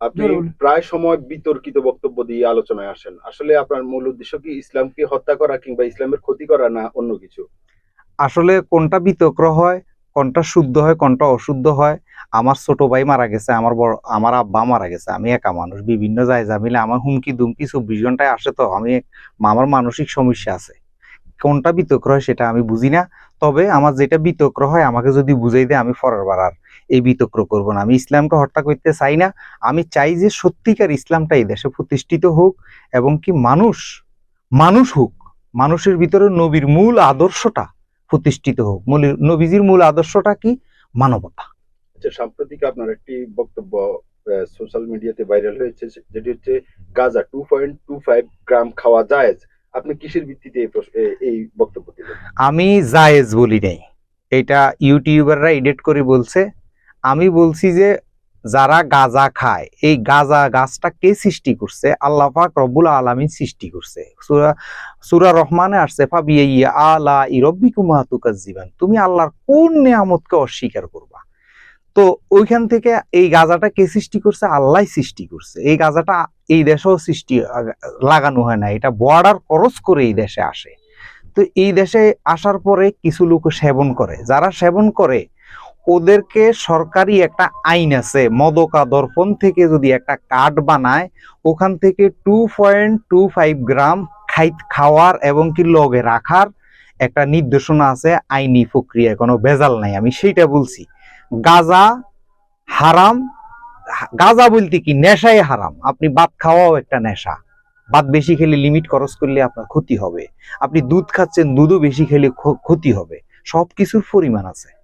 আপনি প্রায় সময় বিতর্কিত বক্তব্য দিয়ে আলোচনায় আসেন। আসলে আপনার মূল উদ্দেশ্য কি ইসলামকে হত্যা করা কিংবা ইসলামের ক্ষতি করা না অন্য কিছু? আসলে কোনটা বিতর্ক হয় কোনটা শুদ্ধ হয় কোনটা অশুদ্ধ হয় আমার ছোট ভাই মারা গেছে আমার বড় আমার আব্বা মারা গেছে আমি একা মানুষ বিভিন্ন জায়গা মিলে আমার হুমকি দুমকি চব্বিশ ঘন্টায় আসে তো আমি আমার মানসিক সমস্যা আছে। কোনটা বিতক্র হয় সেটা আমি বুঝি না। তবে আমার যেটা বিতক্র হয়, আমাকে যদি বুঝাই দেয় আমি ফরার বার আর। এই বিতক্র করব না। আমি ইসলামকে হত্যা করতে চাই না। আমি চাই যে সত্যিকার ইসলামটা এই দেশে প্রতিষ্ঠিত হোক এবং কি মানুষ মানুষ হোক, মানুষের ভিতরে নবীর মূল আদর্শটা প্রতিষ্ঠিত হোক। নবীজির মূল আদর্শটা কি? মানবতা। আচ্ছা সাম্প্রতিক আপনার একটি বক্তব্য সোশ্যাল মিডিয়াতে ভাইরাল হয়েছে, যেটি হচ্ছে Gaza two point two five gram খাওয়া যায় আপনি কিসের ভিত্তিতে এই বক্তব্য দিলেন? আমি জায়েজ বলি নাই। এটা ইউটিউবাররা এডিট করে বলছে। আমি বলছি যে, যারা গাজা খায়, এই গাজা গাছটা কে সৃষ্টি করছে? আল্লাহ পাক রব্বুল আলামিন সৃষ্টি করছে। সূরা সূরা রহমানে আসছে ফাবিয়াইয়া আলা ইরব্বিকুমা তুকাজ্জিবান তুমি আল্লাহর কোন নিয়ামতকে অস্বীকার করবা? তো ওইখান থেকে এই গাজাটা কে সৃষ্টি করছে? আল্লাহ সৃষ্টি করছে। এই গাজাটা এই দেশেও সৃষ্টি লাগানো হয় না। এটা বর্ডার ক্রস করে এই দেশে আসে। তো এই দেশে আসার পরে কিছু লোক সেবন করে। যারা সেবন করে, ওদেরকে সরকারি একটা আইন আছে মদকা দর্পণ থেকে যদি একটা কার্ড বানায়, ওখান থেকে two point two five gram খাই খাওয়ার এবং কি লগে রাখার একটা নির্দেশনা আছে, আইনি প্রক্রিয়া, কোনো ভেজাল নাই। আমি সেইটা বলছি। গাজা হারাম, গাজা বলতে কি, নেশাই হারাম। আপনি ভাত খাওয়াও একটা নেশা। ভাত বেশি খেলে লিমিট খরচ করলে আপনার ক্ষতি হবে। আপনি দুধ খাচ্ছেন, দুধও বেশি খেলে ক্ষতি হবে। সব কিছুর পরিমাণ আছে।